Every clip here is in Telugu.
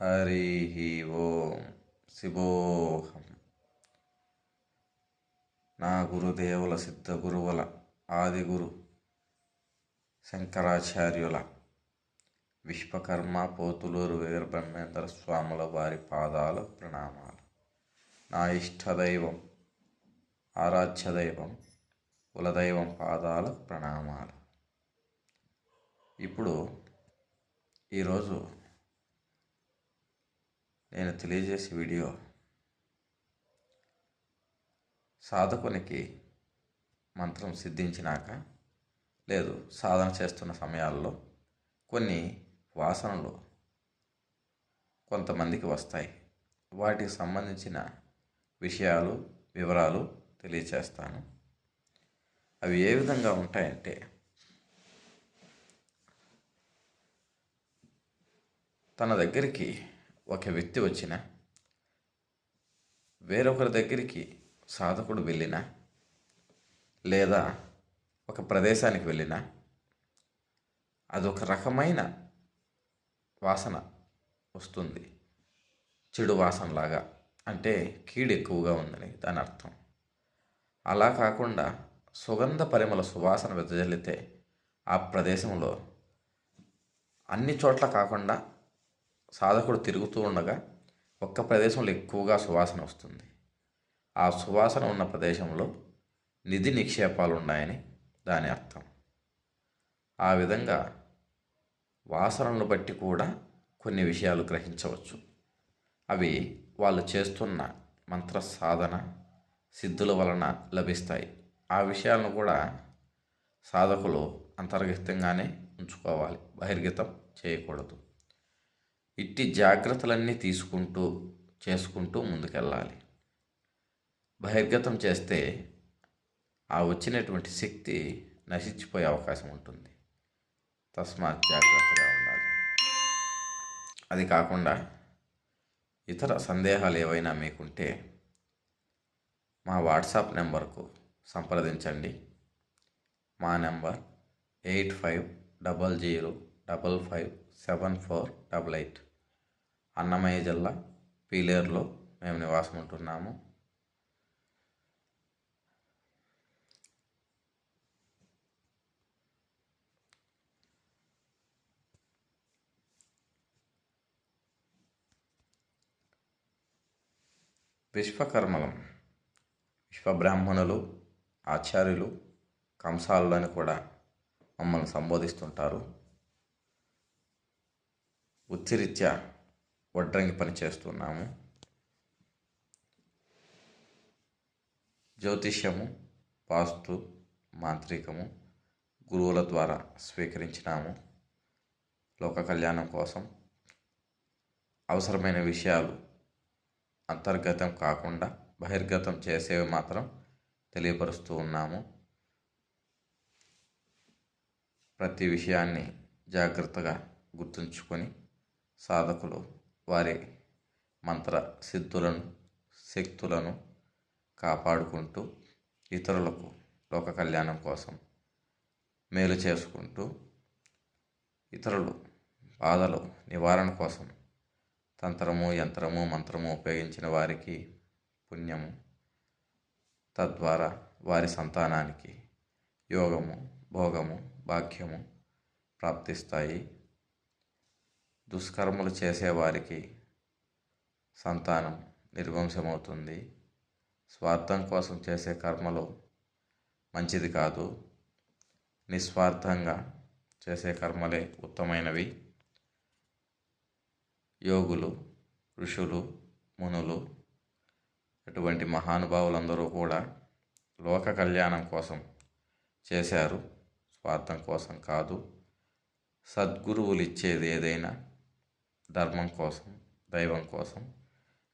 హరి ఓం శివోహం నా గురుదేవుల సిద్ధ గురువుల ఆది గురు శంకరాచార్యుల విశ్వకర్మ పోతులూరు వీరబ్రహ్మేంద్ర స్వాముల వారి పాదాల ప్రణామాలు నా ఇష్టదైవం ఆరాధ్య దైవం కులదైవం పాదాల ప్రణామాలు ఇప్పుడు ఈరోజు నేను తెలియజేసే వీడియో సాధకునికి మంత్రం సిద్ధించినాక లేదు సాధన చేస్తున్న సమయాల్లో కొన్ని వాసనలు కొంతమందికి వస్తాయి. వాటికి సంబంధించిన విషయాలు వివరాలు తెలియచేస్తాను. అవి ఏ విధంగా ఉంటాయంటే తన దగ్గరికి ఒక వ్యక్తి వచ్చిన వేరొకరి దగ్గరికి సాధకుడు వెళ్ళిన లేదా ఒక ప్రదేశానికి వెళ్ళిన అదొక రకమైన వాసన వస్తుంది. చెడు వాసనలాగా. అంటే కీడు ఎక్కువగా ఉందని దాని అర్థం. అలా కాకుండా సుగంధ పరిమళ సువాసన వెదజల్లితే ఆ ప్రదేశంలో అన్ని చోట్ల కాకుండా సాధకుడు తిరుగుతూ ఉండగా ఒక్క ప్రదేశంలో ఎక్కువగా సువాసన వస్తుంది. ఆ సువాసన ఉన్న ప్రదేశంలో నిధి నిక్షేపాలు ఉన్నాయని దాని అర్థం. ఆ విధంగా వాసనలను బట్టి కూడా కొన్ని విషయాలు గ్రహించవచ్చు. అవి వాళ్ళు చేస్తున్న మంత్ర సాధన సిద్ధుల వలన లభిస్తాయి. ఆ విషయాలను కూడా సాధకులు అంతర్గతంగానే ఉంచుకోవాలి. బహిర్గతం చేయకూడదు. ఇట్టి జాగ్రత్తలన్నీ తీసుకుంటూ చేసుకుంటూ ముందుకెళ్ళాలి. బహిర్గతం చేస్తే ఆ వచ్చినటువంటి శక్తి నశించిపోయే అవకాశం ఉంటుంది. తస్మాత్ జాగ్రత్తగా ఉండాలి. అది కాకుండా ఇతర సందేహాలు ఏవైనా మీకుంటే మా వాట్సాప్ నెంబర్కు సంప్రదించండి. మా number eight five double zero double five seven four double eight. Annamayya జిల్లా పీలేరులో మేము నివాసం ఉంటున్నాము. విశ్వకర్మలం విశ్వబ్రాహ్మణులు ఆచార్యులు కంసాలని కూడా మమ్మల్ని సంబోధిస్తుంటారు. వృత్తిరీత్యా వడ్రంగి పని చేస్తున్నాము జ్యోతిష్యము వాస్తు మాంత్రికము గురువుల ద్వారా స్వీకరించినాము. లోక కళ్యాణం కోసం అవసరమైన విషయాలు అంతర్గతం కాకుండా బహిర్గతం చేసేవి మాత్రం తెలియపరుస్తూ ఉన్నాము. ప్రతి విషయాన్ని జాగ్రత్తగా గుర్తుంచుకొని సాధకులు వారి మంత్ర సిద్ధులను శక్తులను కాపాడుకుంటూ ఇతరులకు లోక కళ్యాణం కోసం మేలు చేసుకుంటూ ఇతరులు బాధలు నివారణ కోసం తంత్రము యంత్రము మంత్రము ఉపయోగించిన వారికి పుణ్యము. తద్వారా వారి సంతానానికి యోగము భోగము భాగ్యము ప్రాప్తిస్తాయి. దుష్కర్మలు చేసేవారికి సంతానం నిర్వంశమవుతుంది. స్వార్థం కోసం చేసే కర్మలు మంచిది కాదు. నిస్వార్థంగా చేసే కర్మలే ఉత్తమైనవి. యోగులు ఋషులు మునులు అటువంటి మహానుభావులందరూ కూడా లోక కళ్యాణం కోసం చేశారు. స్వార్థం కోసం కాదు. సద్గురువులు ఇచ్చేది ఏదైనా ధర్మం కోసం దైవం కోసం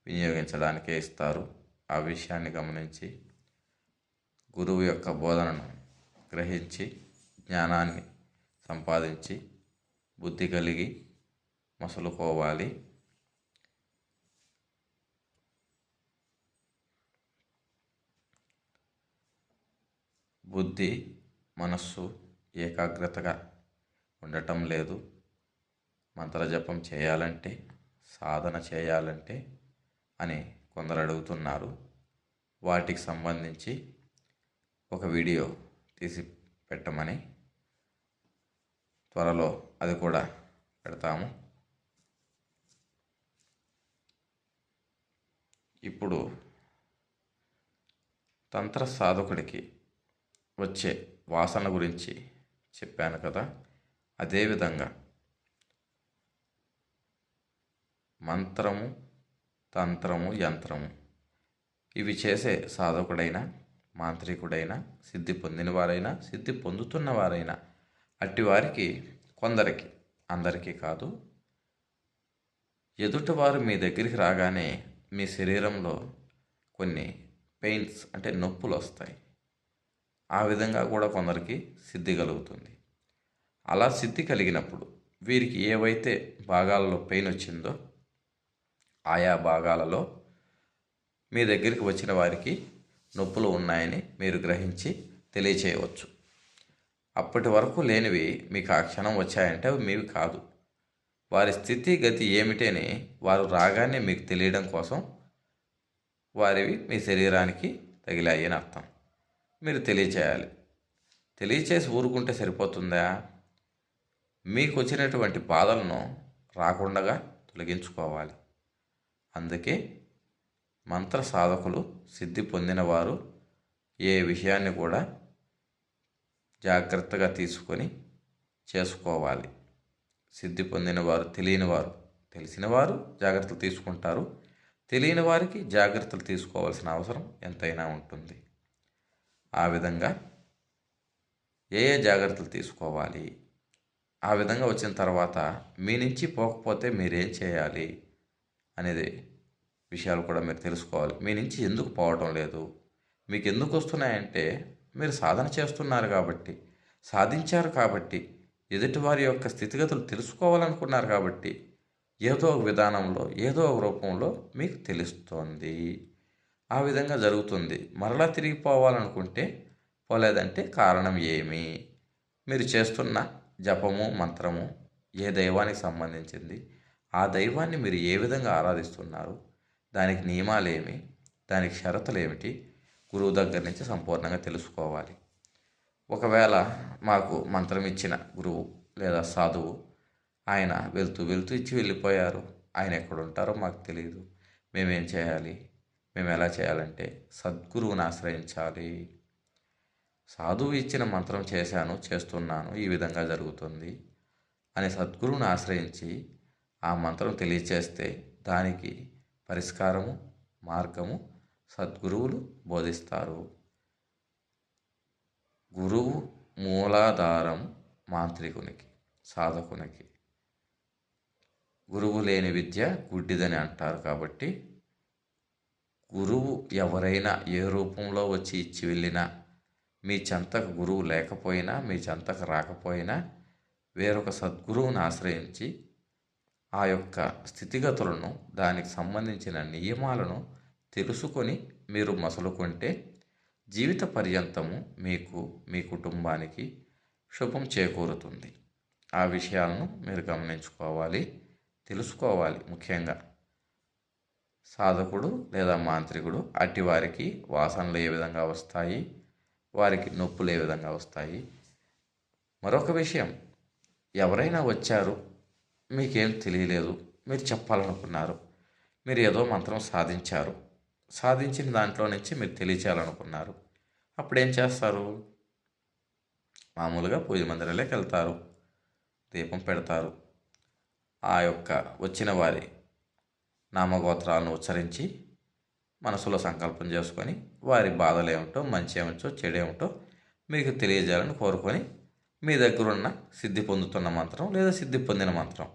వినియోగించడానికే ఇస్తారు. ఆ విషయాన్ని గమనించి గురువు యొక్క బోధనను గ్రహించి జ్ఞానాన్ని సంపాదించి బుద్ధి కలిగి మసలుకోవాలి. బుద్ధి మనస్సు ఏకాగ్రతగా ఉండటం లేదు. మంత్రజపం చేయాలంటే సాధన చేయాలంటే అని కొందరు అడుగుతున్నారు. వాటికి సంబంధించి ఒక వీడియో తీసి పెట్టమని త్వరలో అది కూడా పెడతాము. ఇప్పుడు తంత్ర సాధకుడికి వచ్చే వాసన గురించి చెప్పాను కదా. అదేవిధంగా మంత్రము తంత్రము యంత్రము. ఇవి చేసే సాధకుడైనా మాంత్రికుడైనా సిద్ధి పొందిన వారైనా సిద్ధి పొందుతున్న వారైనా అట్టి వారికి కొందరికి అందరికీ కాదు ఎదుటివారు మీ దగ్గరికి రాగానే మీ శరీరంలో కొన్ని పెయిన్స్ అంటే నొప్పులు వస్తాయి. ఆ విధంగా కూడా కొందరికి సిద్ధి కలుగుతుంది. అలా సిద్ధి కలిగినప్పుడు వీరికి ఏవైతే భాగాలలో పెయిన్ వచ్చిందో ఆయా భాగాలలో మీ దగ్గరికి వచ్చిన వారికి నొప్పులు ఉన్నాయని మీరు గ్రహించి తెలియచేయవచ్చు. అప్పటి వరకు లేనివి మీకు ఆ క్షణం వచ్చాయంటే అవి మీవి కాదు. వారి స్థితి గతి ఏమిటని వారు రాగానే మీకు తెలియడం కోసం వారివి మీ శరీరానికి తగిలాయి అని అర్థం. మీరు తెలియచేయాలి. తెలియచేసి ఊరుకుంటే సరిపోతుందా? మీకు వచ్చినటువంటి బాధలను రాకుండా తొలగించుకోవాలి. అందుకే మంత్ర సాధకులు సిద్ధి పొందినవారు ఏ విషయాన్ని కూడా జాగ్రత్తగా తీసుకొని చేసుకోవాలి. సిద్ధి పొందినవారు తెలియనివారు తెలిసినవారు జాగ్రత్తలు తీసుకుంటారు. తెలియని వారికి జాగ్రత్తలు తీసుకోవాల్సిన అవసరం ఎంతైనా ఉంటుంది. ఆ విధంగా ఏ ఏ జాగ్రత్తలు తీసుకోవాలి? ఆ విధంగా వచ్చిన తర్వాత మీ నుంచి పోకపోతే మీరేం చేయాలి? అనేది విషయాలు కూడా మీరు తెలుసుకోవాలి. మీ నుంచి ఎందుకు పోవటం లేదు? మీకు ఎందుకు వస్తున్నాయంటే మీరు సాధన చేస్తున్నారు కాబట్టి సాధించారు కాబట్టి ఎదుటివారి యొక్క స్థితిగతులు తెలుసుకోవాలనుకున్నారు కాబట్టి ఏదో ఒక విధానంలో ఏదో ఒక రూపంలో మీకు తెలుస్తోంది. ఆ విధంగా జరుగుతుంది. మరలా తిరిగిపోవాలనుకుంటే పోలేదంటే కారణం ఏమి? మీరు చేస్తున్న జపము మంత్రము ఏ దైవానికి సంబంధించింది? ఆ దైవాన్ని మీరు ఏ విధంగా ఆరాధిస్తున్నారు? దానికి నియమాలు ఏమి? దానికి షరతులు ఏమిటి? గురువు దగ్గర నుంచి సంపూర్ణంగా తెలుసుకోవాలి. ఒకవేళ మాకు మంత్రం ఇచ్చిన గురువు లేదా సాధువు ఆయన వెళ్తూ వెళ్తూ ఇచ్చి వెళ్ళిపోయారు. ఆయన ఎక్కడ ఉంటారో మాకు తెలియదు. మేమేం చేయాలి? మేము ఎలా చేయాలంటే సద్గురువుని ఆశ్రయించాలి. సాధువు ఇచ్చిన మంత్రం చేశాను చేస్తున్నాను ఈ విధంగా జరుగుతుంది అని సద్గురువుని ఆశ్రయించి ఆ మంత్రం తెలియచేస్తే దానికి పరిష్కారము మార్గము సద్గురువులు బోధిస్తారు. గురువు మూలాధారం మాంత్రికునికి సాధకునికి. గురువు లేని విద్య గుడ్డిదని అంటారు కాబట్టి గురువు ఎవరైనా ఏ రూపంలో వచ్చి ఇచ్చి వెళ్ళినా మీ చెంతకు గురువు లేకపోయినా మీ చెంతకు రాకపోయినా వేరొక సద్గురువుని ఆశ్రయించి ఆ యొక్క స్థితిగతులను దానికి సంబంధించిన నియమాలను తెలుసుకొని మీరు మసలుకుంటే జీవిత పర్యంతము మీకు మీ కుటుంబానికి శుభం చేకూరుతుంది. ఆ విషయాలను మీరు గమనించుకోవాలి తెలుసుకోవాలి ముఖ్యంగా. సాధకుడు లేదా మాంత్రికుడు అట్టి వారికి వాసనలు ఏ విధంగా వస్తాయి వారికి నొప్పులు ఏ విధంగా వస్తాయి? మరొక విషయం ఎవరైనా వచ్చారు మీకేం తెలియలేదు మీరు చెప్పాలనుకున్నారు మీరు ఏదో మంత్రం సాధించారు. సాధించిన దాంట్లో నుంచి మీరు తెలియచేయాలనుకున్నారు. అప్పుడు ఏం చేస్తారు? మామూలుగా పూజ మందిరాలకు వెళ్తారు దీపం పెడతారు. ఆ యొక్క వచ్చిన వారి నామగోత్రాలను ఉచ్చరించి మనసులో సంకల్పం చేసుకొని వారి బాధలు ఏమిటో మంచి ఏమిటో చెడు ఏమిటో మీకు తెలియజేయాలని కోరుకొని మీ దగ్గర ఉన్న సిద్ధి పొందుతున్న మంత్రం లేదా సిద్ధి పొందిన మంత్రం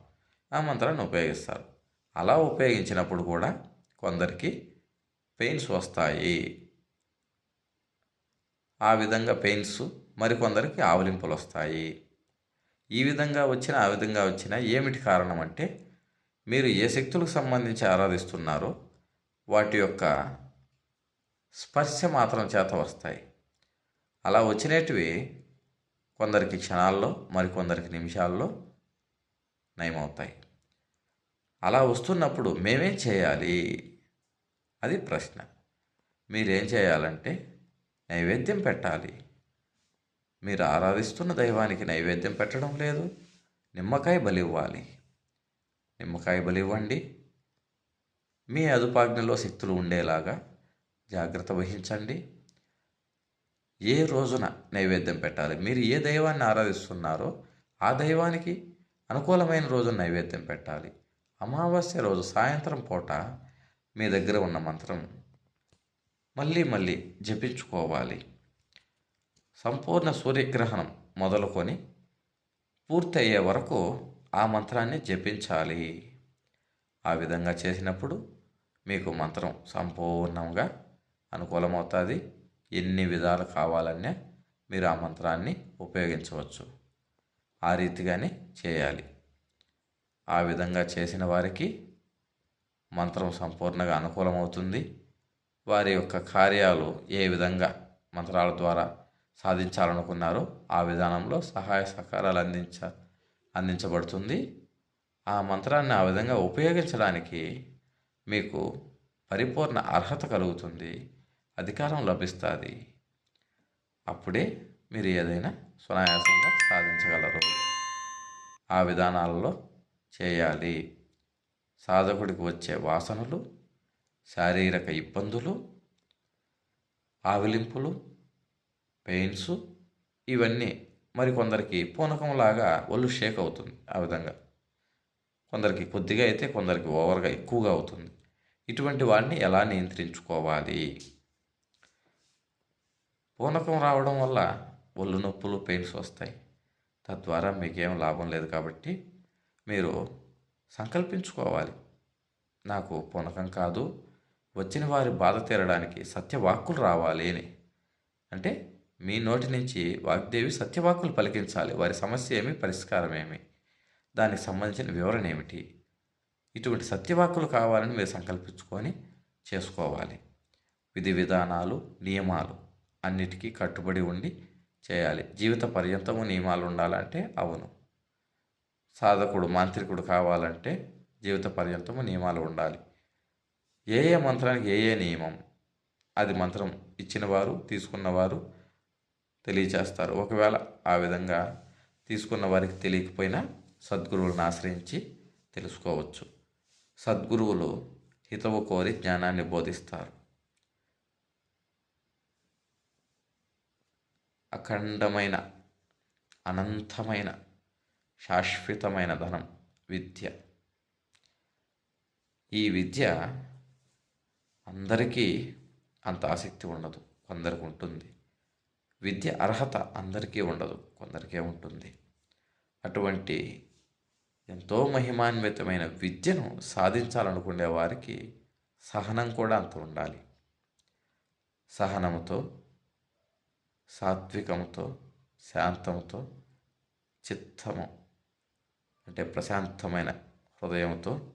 ఆ మంత్రాన్ని ఉపయోగిస్తారు. అలా ఉపయోగించినప్పుడు కూడా కొందరికి పెయిన్స్ వస్తాయి. ఆ విధంగా పెయిన్స్ మరికొందరికి ఆవలింపులు వస్తాయి. ఈ విధంగా వచ్చిన ఆ విధంగా వచ్చిన ఏమిటి కారణం అంటే మీరు ఏ శక్తులకు సంబంధించి ఆరాధిస్తున్నారో వాటి యొక్క స్పర్శ మాత్రం చేత వస్తాయి. అలా వచ్చినటివి కొందరికి క్షణాల్లో మరికొందరికి నిమిషాల్లో నయమవుతాయి. అలా వస్తున్నప్పుడు మేమేం చేయాలి? అది ప్రశ్న. మీరేం చేయాలంటే నైవేద్యం పెట్టాలి. మీరు ఆరాధిస్తున్న దైవానికి నైవేద్యం పెట్టడం లేదు. నిమ్మకాయ బలి ఇవ్వాలి. నిమ్మకాయ బలి ఇవ్వండి. మీ అదుపాజ్ఞలో శక్తులు ఉండేలాగా జాగ్రత్త వహించండి. ఏ రోజున నైవేద్యం పెట్టాలి? మీరు ఏ దైవాన్ని ఆరాధిస్తున్నారో ఆ దైవానికి అనుకూలమైన రోజు నైవేద్యం పెట్టాలి. అమావాస్య రోజు సాయంత్రం పూట మీ దగ్గర ఉన్న మంత్రం మళ్ళీ మళ్ళీ జపించుకోవాలి. సంపూర్ణ సూర్యగ్రహణం మొదలుకొని పూర్తయ్యే వరకు ఆ మంత్రాన్ని జపించాలి. ఆ విధంగా చేసినప్పుడు మీకు మంత్రం సంపూర్ణంగా అనుకూలమవుతుంది. ఎన్ని విధాలు కావాలన్నా మీరు ఆ మంత్రాన్ని ఉపయోగించవచ్చు. ఆ రీతిగానే చేయాలి. ఆ విధంగా చేసిన వారికి మంత్రం సంపూర్ణంగా అనుకూలమవుతుంది. వారి యొక్క కార్యాలు ఏ విధంగా మంత్రాల ద్వారా సాధించాలనుకున్నారో ఆ విధానంలో సహాయ సహకారాలు అందించ అందించబడుతుంది. ఆ మంత్రాన్ని ఆ విధంగా ఉపయోగించడానికి మీకు పరిపూర్ణ అర్హత కలుగుతుంది. అధికారం లభిస్తుంది. అప్పుడే మీరు ఏదైనా సునాయాసంగా సాధించగలరు. ఆ విధానాలలో చేయాలి. సాధకుడికి వచ్చే వాసనలు శారీరక ఇబ్బందులు ఆవిలింపులు పెయిన్స్ ఇవన్నీ మరి కొందరికి పూనకంలాగా ఒళ్ళు షేక్ అవుతుంది ఆ విధంగా. కొందరికి కొద్దిగా అయితే కొందరికి ఓవర్గా ఎక్కువగా అవుతుంది. ఇటువంటి వాడిని ఎలా నియంత్రించుకోవాలి? పూనకం రావడం వల్ల ఒళ్ళు నొప్పులు పెయిన్స్ వస్తాయి. తద్వారా మీకేం లాభం లేదు కాబట్టి మీరు సంకల్పించుకోవాలి. నాకు పూనకం కాదు వచ్చిన వారి బాధ తీరడానికి సత్యవాక్కులు రావాలి అని. అంటే మీ నోటి నుంచి వాగ్దేవి సత్యవాక్కులు పలికించాలి. వారి సమస్య ఏమి పరిష్కారం ఏమి? దానికి సంబంధించిన వివరణ ఏమిటి? ఇటువంటి సత్యవాక్కులు కావాలని మీరు సంకల్పించుకొని చేసుకోవాలి. విధి విధానాలు నియమాలు. అన్నిటికీ కట్టుబడి ఉండి చేయాలి. జీవిత పర్యంతము నియమాలు ఉండాలంటే అవును. సాధకుడు మాంత్రికుడు కావాలంటే జీవిత పర్యంతము నియమాలు ఉండాలి. ఏ ఏ మంత్రానికి ఏ ఏ నియమం? అది మంత్రం ఇచ్చినవారు తీసుకున్నవారు తెలియచేస్తారు. ఒకవేళ ఆ విధంగా తీసుకున్న వారికి తెలియకపోయినా సద్గురువులను ఆశ్రయించి తెలుసుకోవచ్చు. సద్గురువులు హితవు కోరి జ్ఞానాన్ని బోధిస్తారు. అఖండమైన అనంతమైన శాశ్వతమైన ధనం విద్య. ఈ విద్య అందరికీ అంత ఆసక్తి ఉండదు కొందరికి ఉంటుంది. విద్య అర్హత అందరికీ ఉండదు కొందరికే ఉంటుంది. అటువంటి ఎంతో మహిమాన్వితమైన విద్యను సాధించాలనుకునే వారికి సహనం కూడా అంత ఉండాలి. సహనంతో సాత్వికముతో శాంతముతో చిత్తము అంటే ప్రశాంతమైన హృదయంతో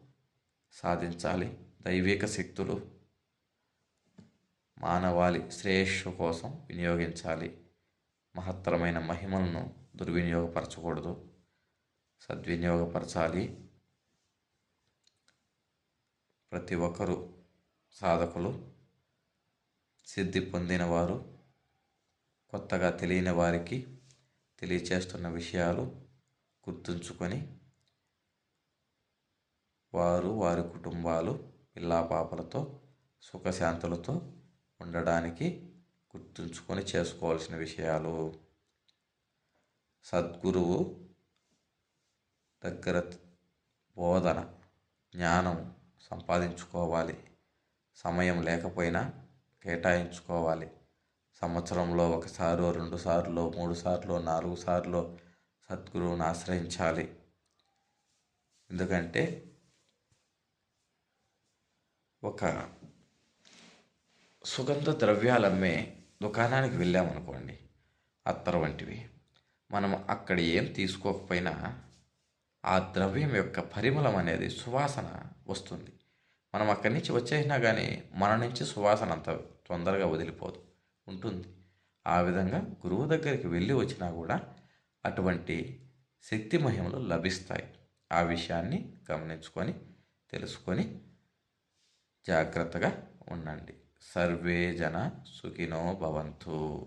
సాధించాలి. దైవిక శక్తులు మానవాళి శ్రేయస్సు కోసం వినియోగించాలి. మహత్తరమైన మహిమలను దుర్వినియోగపరచకూడదు. సద్వినియోగపరచాలి. ప్రతి ఒక్కరు సాధకులు సిద్ధి పొందినవారు కొత్తగా తెలియని వారికి తెలియచేస్తున్న విషయాలు గుర్తుంచుకొని వారు వారి కుటుంబాలు పిల్లాపాపలతో సుఖశాంతులతో ఉండడానికి గుర్తుంచుకొని చేసుకోవాల్సిన విషయాలు. సద్గురువు దగ్గర బోధన జ్ఞానం సంపాదించుకోవాలి. సమయం లేకపోయినా కేటాయించుకోవాలి. సంవత్సరంలో ఒకసారి రెండు సార్లు మూడు సార్లు నాలుగు సార్లు సద్గురువుని ఆశ్రయించాలి. ఎందుకంటే ఒక సుగంధ ద్రవ్యాలు అమ్మే దుకాణానికి వెళ్ళామనుకోండి అత్తరు వంటివి. మనం అక్కడ ఏం తీసుకోకపోయినా ఆ ద్రవ్యం యొక్క పరిమళం అనేది సువాసన వస్తుంది. మనం అక్కడి నుంచి వచ్చేసినా కానీ మన నుంచి సువాసన అంత తొందరగా వదిలిపోదు. ఉంటుంది. ఆ విధంగా గురువు దగ్గరికి వెళ్ళి వచ్చినా కూడా అటువంటి శక్తి మహిమలు లభిస్తాయి. ఆ విషయాన్ని గమనించుకొని తెలుసుకొని జాగ్రత్తగా ఉండండి. సర్వే జన సుఖినో భవంతు.